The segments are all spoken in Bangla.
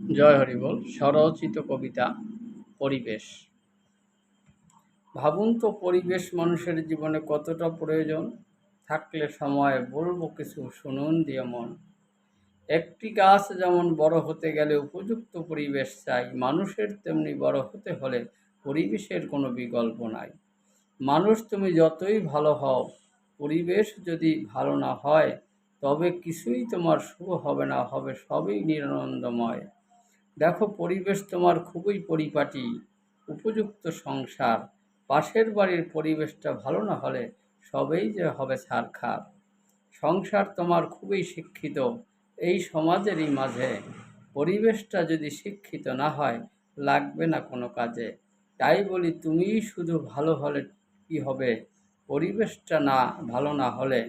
জয় হরিবল স্বরচিত কবিতা, পরিবেশ। ভাবুন তো পরিবেশ মানুষের জীবনে কতটা প্রয়োজন। থাকলে সময় বলব কিছু, শুনুন দিয়ে মন। একটি গাছ যেমন বড় হতে গেলে উপযুক্ত পরিবেশ চাই, মানুষের তেমনি বড় হতে হলে পরিবেশের কোনো বিকল্প নাই। মানুষ তুমি যতই ভালো হও, পরিবেশ যদি ভালো না হয়, তবে কিছুই তোমার শুভ হবে না, হবে সবই নিরানন্দময়। দেখো পরিবেশ তোমার খুবই পরিপাটি, উপযুক্ত সংসার। পাশের বাড়ির পরিবেশটা ভালো না হলে সবেই যে হবে ছারখার। সংসার তোমার খুবই শিক্ষিত, এই সমাজেরই মাঝে। পরিবেশটা যদি শিক্ষিত না হয়, লাগবে না কোনো কাজে। তাই বলি তুমিই শুধু ভালো হলে কি হবে? পরিবেশটা না, ভালো না হলে।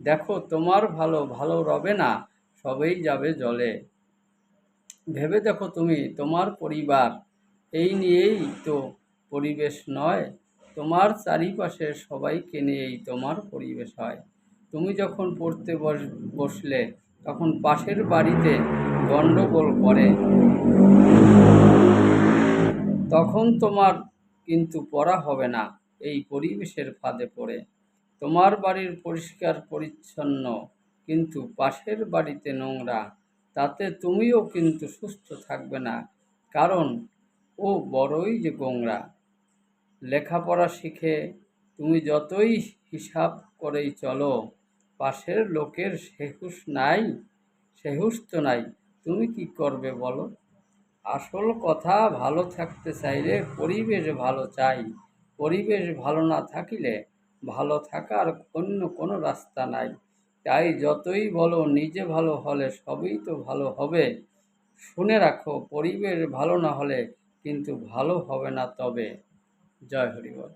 দেখো তোমার ভালো ভালো রবে না, সবেই যাবে জলে। ভেবে দেখো তুমি, তোমার পরিবার। এই নিয়েই তো পরিবেশ নয়। তোমার চারিপাশের সবাইকে নিয়েই তোমার পরিবেশ হয়। তুমি যখন পড়তে বস, বসলে, তখন পাশের বাড়িতে গণ্ডগোল করে। তখন তোমার কিন্তু পড়া হবে না, এই পরিবেশের ফাঁদে পড়ে। তোমার বাড়ির পরিষ্কার পরিচ্ছন্ন কিন্তু পাশের বাড়িতে নোংরা। তাতে তুমিও কিন্তু সুস্থ থাকবে না। কারণ ও বড়ই যে গোংরা। লেখাপড়া শিখে তুমি যতই হিসাব করেই চলো, পাশের লোকের সেহুস নাই সেহুস তো নাই। তুমি কি করবে বলো? আসল কথা ভালো থাকতে চাইলে পরিবেশ ভালো চাই। পরিবেশ ভালো না থাকিলে ভালো থাকার অন্য কোনো রাস্তা নাই। তাই যতই বলো নিজে ভালো হলে সবই তো ভালো হবে। শুনে রাখো, পরিবেশ ভালো না হলে কিন্তু ভালো হবে না তবে। জয় হরিবল।